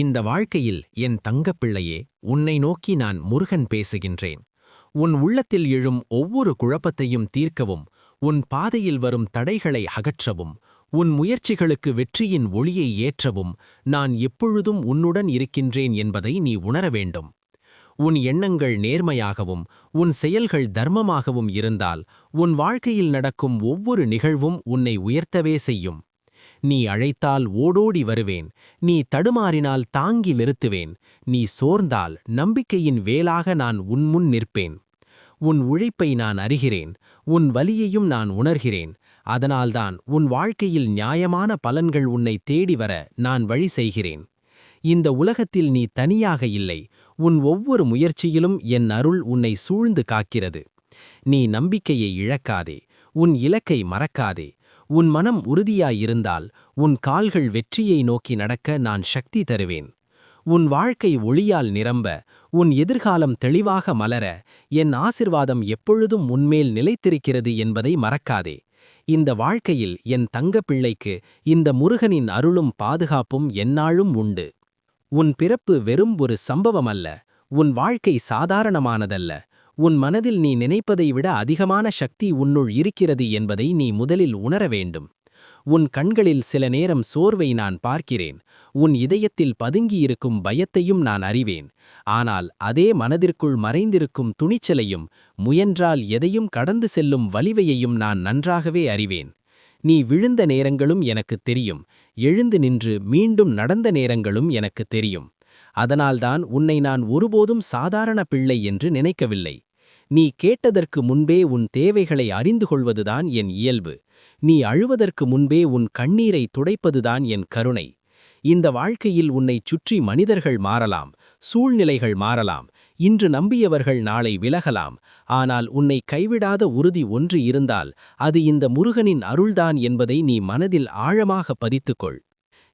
இந்த வாழ்க்கையில் என் தங்கப்பிள்ளையே உன்னை நோக்கி நான் முருகன் பேசுகின்றேன். உன் உள்ளத்தில் எழும் ஒவ்வொரு குழப்பத்தையும் தீர்க்கவும் உன் பாதையில் வரும் தடைகளை அகற்றவும் உன் முயற்சிகளுக்கு வெற்றியின் ஒளியை ஏற்றவும் நான் எப்பொழுதும் உன்னுடன் இருக்கின்றேன் என்பதை நீ உணர வேண்டும். உன் எண்ணங்கள் நேர்மையாகவும் உன் செயல்கள் தர்மமாகவும் இருந்தால் உன் வாழ்க்கையில் நடக்கும் ஒவ்வொரு நிகழ்வும் உன்னை உயர்த்தவே செய்யும். நீ அழைத்தால் ஓடோடி வருவேன். நீ தடுமாறினால் தாங்கி நிறுத்துவேன். நீ சோர்ந்தால் நம்பிக்கையின் வேலாக நான் உன்முன் நிற்பேன். உன் உழைப்பை நான் அறிகிறேன். உன் வலியையும் நான் உணர்கிறேன். அதனால்தான் உன் வாழ்க்கையில் நியாயமான பலன்கள் உன்னை தேடி வர நான் வழி செய்கிறேன். இந்த உலகத்தில் நீ தனியாக இல்லை. உன் ஒவ்வொரு முயற்சியிலும் என் அருள் உன்னை சூழ்ந்து காக்கிறது. நீ நம்பிக்கையை இழக்காதே. உன் இலக்கை மறக்காதே. உன் மனம் உறுதியாயிருந்தால் உன் கால்கள் வெற்றியை நோக்கி நடக்க நான் சக்தி தருவேன். உன் வாழ்க்கை ஒளியால் நிரம்ப உன் எதிர்காலம் தெளிவாக மலர என் ஆசிர்வாதம் எப்பொழுதும் உன்மேல் நிலைத்திருக்கிறது என்பதை மறக்காதே. இந்த வாழ்க்கையில் என் தங்கப்பிள்ளைக்கு இந்த முருகனின் அருளும் பாதுகாப்பும் எந்நாளும் உண்டு. உன் பிறப்பு வெறும் ஒரு சம்பவம் அல்ல உன் வாழ்க்கை சாதாரணமானதல்ல உன் மனதில் நீ நினைப்பதை விட அதிகமான சக்தி உன்னுள் இருக்கிறது என்பதை நீ முதலில் உணர வேண்டும். உன் கண்களில் சில நேரம் சோர்வை நான் பார்க்கிறேன். உன் இதயத்தில் பதுங்கியிருக்கும் பயத்தையும் நான் அறிவேன். ஆனால் அதே மனதிற்குள் மறைந்திருக்கும் துணிச்சலையும் முயன்றால் எதையும் கடந்து செல்லும் வலிவையையும் நான் நன்றாகவே அறிவேன். நீ விழுந்த நேரங்களும் எனக்குத் தெரியும். எழுந்து நின்று மீண்டும் நடந்த நேரங்களும் எனக்குத் தெரியும். அதனால்தான் உன்னை நான் ஒருபோதும் சாதாரண பிள்ளை என்று நினைக்கவில்லை. நீ கேட்டதற்கு முன்பே உன் தேவைகளை அறிந்து கொள்வதுதான் என் இயல்பு. நீ அழுவதற்கு முன்பே உன் கண்ணீரை துடைப்பதுதான் என் கருணை. இந்த வாழ்க்கையில் உன்னைச் சுற்றி மனிதர்கள் மாறலாம் சூழ்நிலைகள் மாறலாம் இன்று நம்பியவர்கள் நாளை விலகலாம். ஆனால் உன்னை கைவிடாத உறுதி ஒன்று இருந்தால் அது இந்த முருகனின் அருள்தான் என்பதை நீ மனதில் ஆழமாக பதித்துக்கொள்.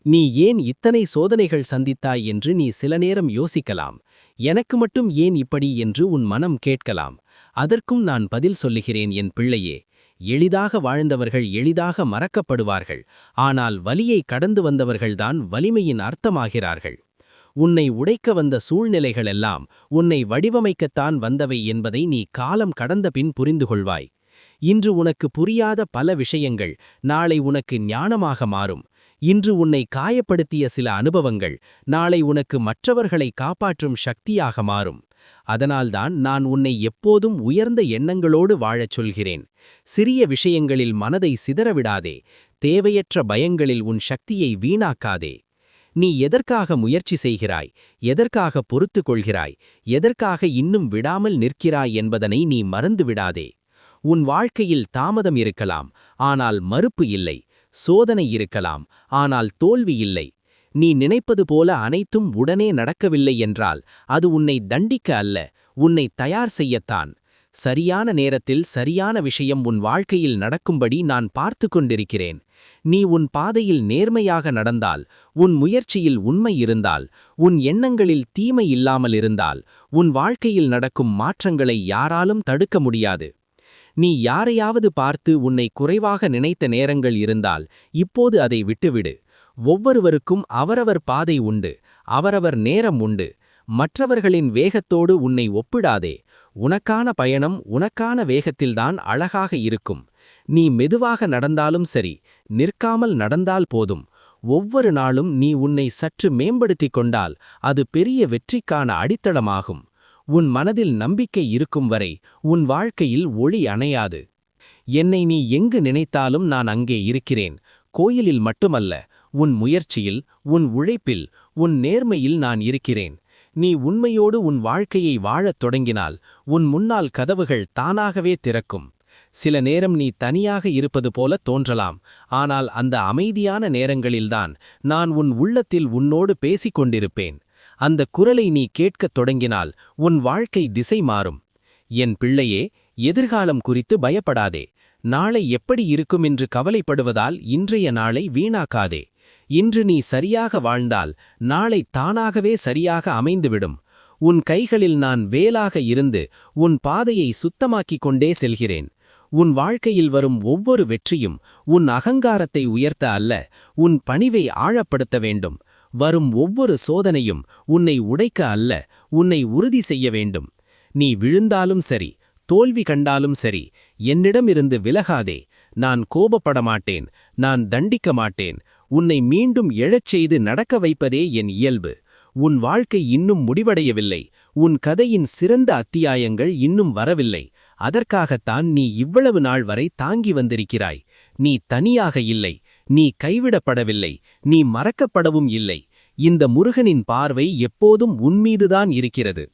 நீ ஏன் இத்தனை சோதனைகள் சந்தித்தாய் என்று நீ சில நேரம் யோசிக்கலாம். எனக்கு மட்டும் ஏன் இப்படி என்று உன் மனம் கேட்கலாம். அதற்கும் நான் பதில் சொல்லுகிறேன் என் பிள்ளையே. எளிதாக வாழ்ந்தவர்கள் எளிதாக மறக்கப்படுவார்கள். ஆனால் வலியை கடந்து வந்தவர்கள்தான் வலிமையின் அர்த்தமாகிறார்கள். உன்னை உடைக்க வந்த சூழ்நிலைகளெல்லாம் உன்னை வடிவமைக்கத்தான் வந்தவை என்பதை நீ காலம் கடந்த பின் புரிந்து கொள்வாய். இன்று உனக்கு புரியாத பல விஷயங்கள் நாளை உனக்கு ஞானமாக மாறும். இன்று உன்னை காயப்படுத்திய சில அனுபவங்கள் நாளை உனக்கு மற்றவர்களை காப்பாற்றும் சக்தியாக மாறும். அதனால்தான் நான் உன்னை எப்போதும் உயர்ந்த எண்ணங்களோடு வாழச் சொல்கிறேன். சிறிய விஷயங்களில் மனதை சிதறவிடாதே. தேவையற்ற பயங்களில் உன் சக்தியை வீணாக்காதே. நீ எதற்காக முயற்சி செய்கிறாய்? எதற்காக பொறுத்து கொள்கிறாய்? எதற்காக இன்னும் விடாமல் நிற்கிறாய் என்பதனை நீ மறந்துவிடாதே. உன் வாழ்க்கையில் தாமதம் இருக்கலாம். ஆனால் மறுப்பு இல்லை. சோதனை இருக்கலாம் ஆனால் தோல்வி இல்லை. நீ நினைப்பது போல அனைத்தும் உடனே நடக்கவில்லை என்றால் அது உன்னை தண்டிக்க அல்ல உன்னை தயார் செய்யத்தான். சரியான நேரத்தில் சரியான விஷயம் உன் வாழ்க்கையில் நடக்கும்படி நான் பார்த்து கொண்டிருக்கிறேன். நீ உன் பாதையில் நேர்மையாக நடந்தால் உன் முயற்சியில் உண்மை இருந்தால் உன் எண்ணங்களில் தீமை இல்லாமல் இருந்தால் உன் வாழ்க்கையில் நடக்கும் மாற்றங்களை யாராலும் தடுக்க முடியாது. நீ யாரையாவது பார்த்து உன்னை குறைவாக நினைத்த நேரங்கள் இருந்தால் இப்போது அதை விட்டுவிடு. ஒவ்வொருவருக்கும் அவரவர் பாதை உண்டு அவரவர் நேரம் உண்டு. மற்றவர்களின் வேகத்தோடு உன்னை ஒப்பிடாதே. உனக்கான பயணம் உனக்கான வேகத்தில்தான் அழகாக இருக்கும். நீ மெதுவாக நடந்தாலும் சரி நிற்காமல் நடந்தால் போதும். ஒவ்வொரு நாளும் நீ உன்னை சற்று மேம்படுத்திக் கொண்டால் அது பெரிய வெற்றிக்கான அடித்தளமாகும். உன் மனதில் நம்பிக்கை இருக்கும் வரை உன் வாழ்க்கையில் ஒளி அணையாது. என்னை நீ எங்கு நினைத்தாலும் நான் அங்கே இருக்கிறேன். கோயிலில் மட்டுமல்ல உன் முயற்சியில் உன் உழைப்பில் உன் நேர்மையில் நான் இருக்கிறேன். நீ உண்மையோடு உன் வாழ்க்கையை வாழத் தொடங்கினால் உன் முன்னால் கதவுகள் தானாகவே திறக்கும். சில நேரம் நீ தனியாக இருப்பது போல தோன்றலாம். ஆனால் அந்த அமைதியான நேரங்களில்தான் நான் உன் உள்ளத்தில் உன்னோடு பேசிக் கொண்டிருப்பேன் அந்த குரலை நீ கேட்கத் தொடங்கினால் உன் வாழ்க்கை திசை மாறும். என் பிள்ளையே எதிர்காலம் குறித்து பயப்படாதே. நாளை எப்படி இருக்கும் என்று கவலைப்படுவதால் இன்றைய நாளை வீணாக்காதே. இன்று நீ சரியாக வாழ்ந்தால் நாளை தானாகவே சரியாக அமைந்துவிடும். உன் கைகளில் நான் வேலாக இருந்து உன் பாதையை சுத்தமாக்கிக் கொண்டே செல்கிறேன். உன் வாழ்க்கையில் வரும் ஒவ்வொரு வெற்றியும் உன் அகங்காரத்தை உயர்த்த அல்ல உன் பணிவை ஆழப்படுத்த வேண்டும். வரும் ஒவ்வொரு சோதனையும் உன்னை உடைக்க அல்ல உன்னை உறுதி செய்ய வேண்டும். நீ விழுந்தாலும் சரி தோல்வி கண்டாலும் சரி என்னிடமிருந்து விலகாதே. நான் கோபப்பட மாட்டேன் நான் தண்டிக்க மாட்டேன். உன்னை மீண்டும் எழச் செய்து நடக்க வைப்பதே என் இயல்பு. உன் வாழ்க்கை இன்னும் முடிவடையவில்லை. உன் கதையின் சிறந்த அத்தியாயங்கள் இன்னும் வரவில்லை. அதற்காகத்தான் நீ இவ்வளவு நாள் வரை தாங்கி வந்திருக்கிறாய். நீ தனியாக இல்லை. நீ கைவிடப்படவில்லை நீ மறக்கப்படவும் இல்லை. இந்த முருகனின் பார்வை எப்போதும் உன்மீதுதான் இருக்கிறது.